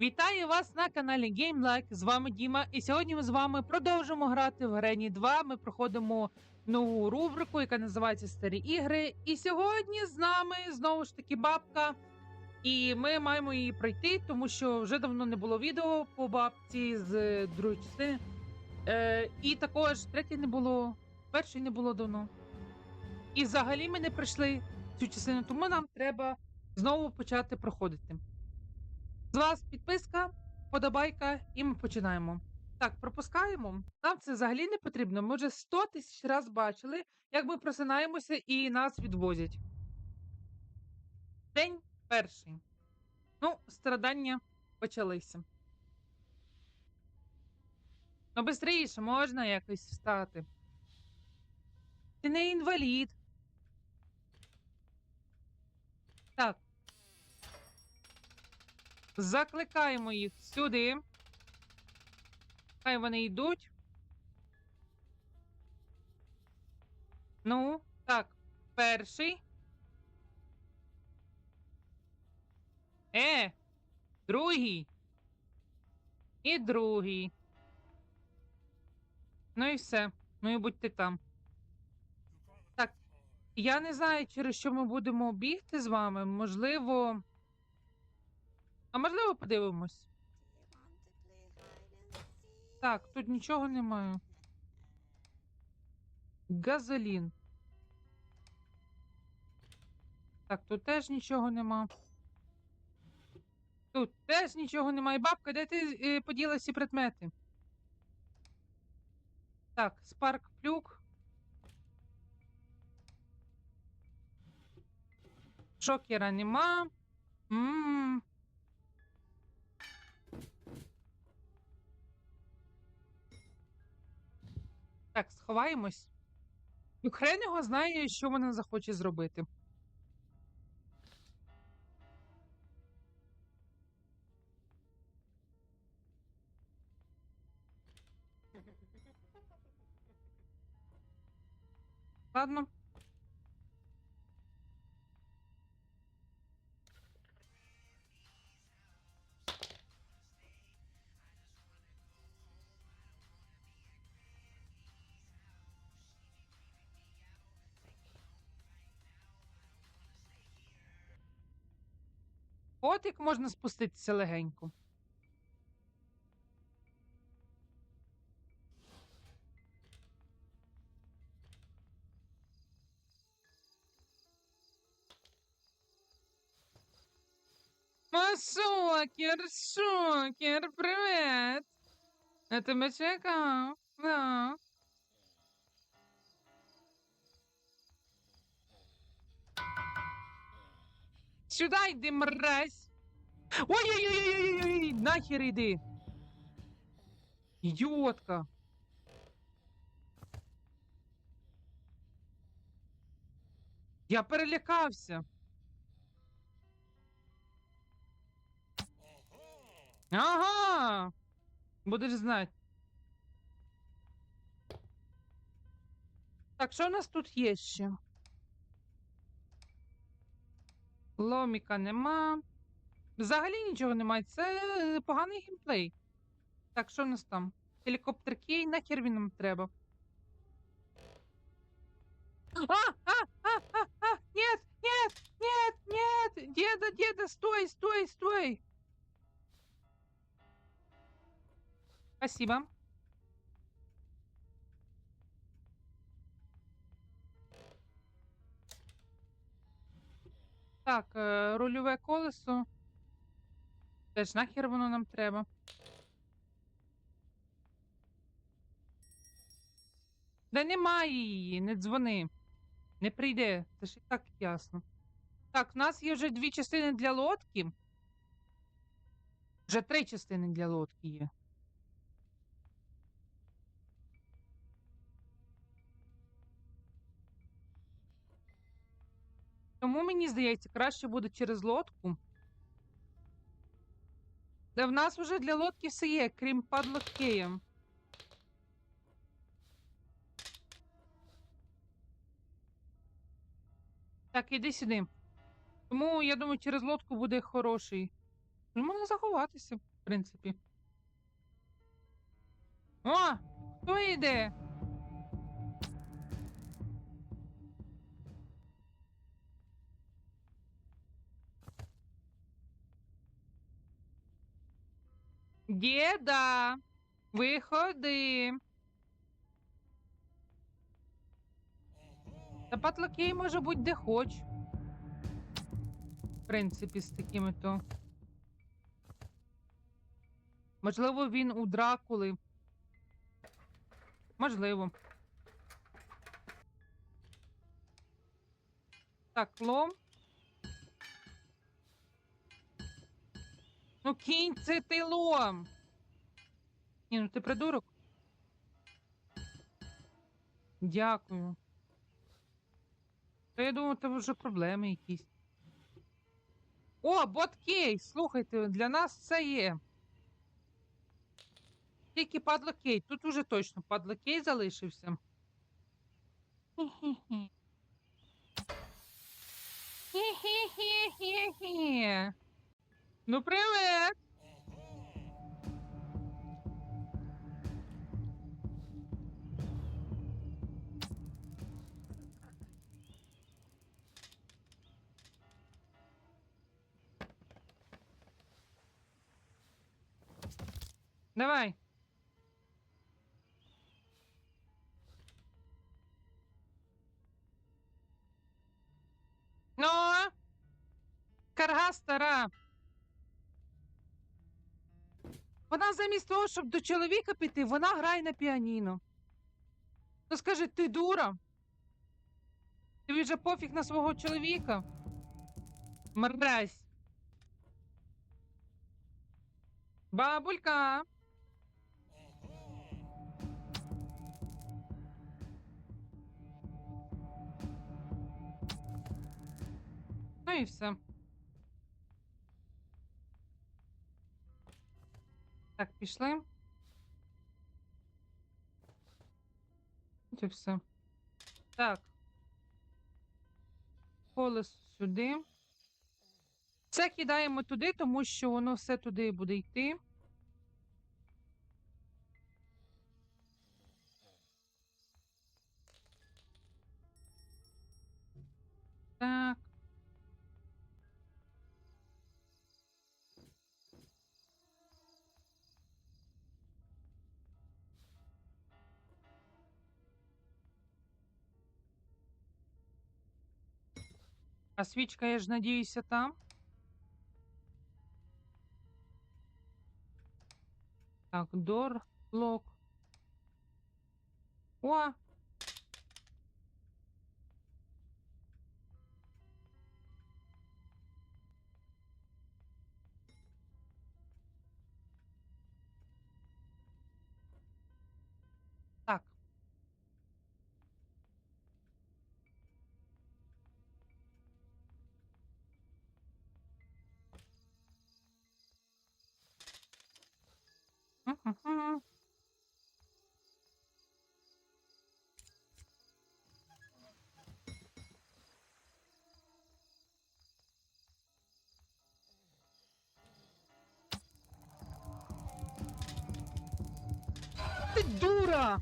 Вітаю вас на каналі GameLike. З вами Діма. І сьогодні ми з вами продовжимо грати в Грені 2. Ми проходимо нову рубрику, яка називається Старі ігри. І сьогодні з нами знову ж таки бабка. І ми маємо її пройти, тому що вже давно не було відео по бабці з е, другої частини. Е, і також третє не було, першої не було давно. І взагалі ми не пройшли цю частину, тому нам треба знову почати проходити. З вас підписка, подобайка, і ми починаємо. Так, пропускаємо. Нам це взагалі не потрібно. Ми вже 100 тисяч раз бачили, як ми просинаємося і нас відвозять. День перший. Ну, страдання почалися. Ну, швидше можна якось встати. Ти не інвалід. Так. Закликаємо їх сюди. Хай вони йдуть. Ну, так, перший. Е, другий. І другий. Ну і все. Ну і будьте там. Так, я не знаю, через що ми будемо бігти з вами. Можливо. А можливо, подивимось. Так, тут нічого немає. Газолін. Так, тут теж нічого нема. Тут теж нічого немає. Бабка, де ти е, поділа всі предмети? Так, спарк плюк. Шокера нема. М. Так, сховаємось. Ну, хрен його знає, що вона захоче зробити. Ладно. От як можна спуститися легенько. Шокер, шокер, привет! Я тебе чекав. Да. Сюда йди, мразь! Ой-ой-ой-ой-ой! Нахер іди! Ідіотка! Я перелякався. Ага! Будеш знати. Так, що у нас тут є ще? Ломіка нема. Взагалі нічого немає. Це е, поганий геймплей. Так, що в нас там? Гелікоптер Кей, нахер він нам треба. А, а, а, а, а, нет, нет, нет, нет, деда, деда, стой, стой, стой. Спасибо. Так, е, рульове колесо. Теж нахер воно нам треба. Да немає її, не дзвони. Не прийде, це ж і так ясно. Так, в нас є вже дві частини для лодки. Вже три частини для лодки є. Тому мені здається, краще буде через лодку. Де в нас вже для лодки все є, крім падлок Кея. Так, іди сюди. Тому я думаю, через лодку буде хороший Можна заховатися, в принципі. О! Хто йде? Діда, виходи. Та патлаки може бути де хоч. В принципі, з такими то. Можливо, він у Дракули. Можливо. Так, лом. Ну, кінь, це ти лом. Ні, ну ти придурок. Дякую. Та я думаю, це вже проблеми якісь. О, боткей! Слухайте, для нас це є. Тільки падлокей. Тут уже точно падлокей залишився. Хі-хі-хі. Хі-хі-хі-хі-хі. Ну, привет! Давай. Ну, карга стара. Вона замість того, щоб до чоловіка піти, вона грає на піаніно. Ну скажи, ти дура? Тобі вже пофіг на свого чоловіка? Мразь. Бабулька. Ну і все. Так, пішли. І все. Так. Колесо сюди. Це кидаємо туди, тому що воно все туди буде йти. Так. А свічка, я ж надіюся, там. Так, дор, лок. О! Дура!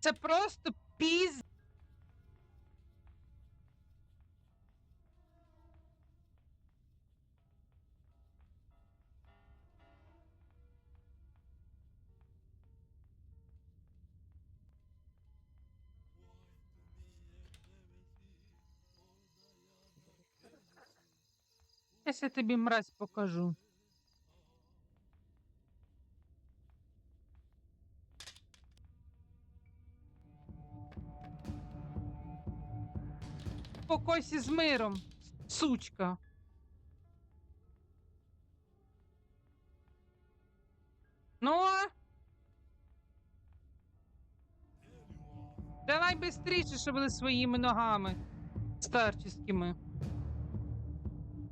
Це просто піз. Зараз я тобі мразь покажу. Покойся з миром, сучка. Ну? Давай швидше шевели своїми ногами старческими.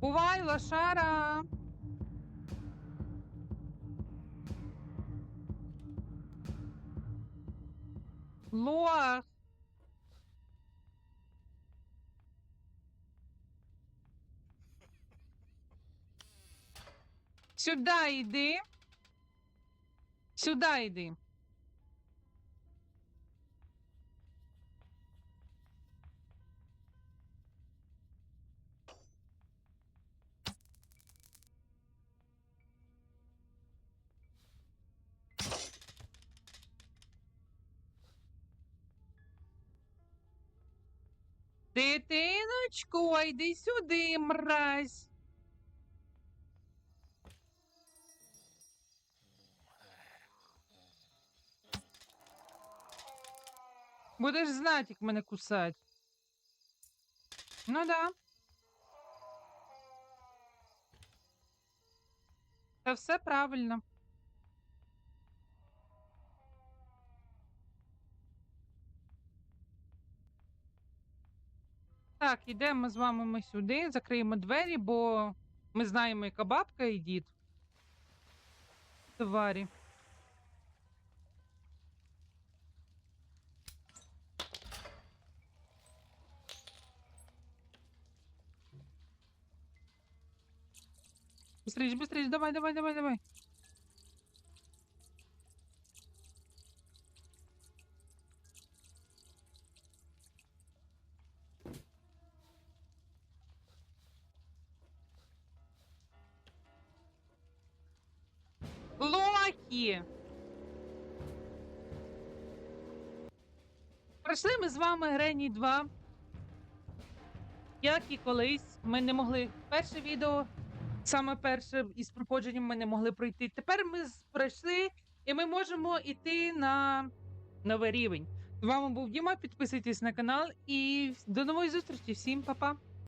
Бувай, лошара! Лох! Сюда йди. Сюда йди. Дитиночко, йди сюди, мразь. Будеш знати, як мене кусать. Ну да. Та все правильно. Так, ідемо з вами ми сюди, закриємо двері, бо ми знаємо, яка бабка і дід. Тварі. Быстрее, быстрее, давай, давай, давай, давай. Пройшли ми з вами Грені 2. Як і колись, ми не могли перше відео Саме перше із проходженням ми не могли пройти. Тепер ми пройшли, і ми можемо йти на новий рівень. З вами був Діма. Підписуйтесь на канал і до нової зустрічі. Всім па-па!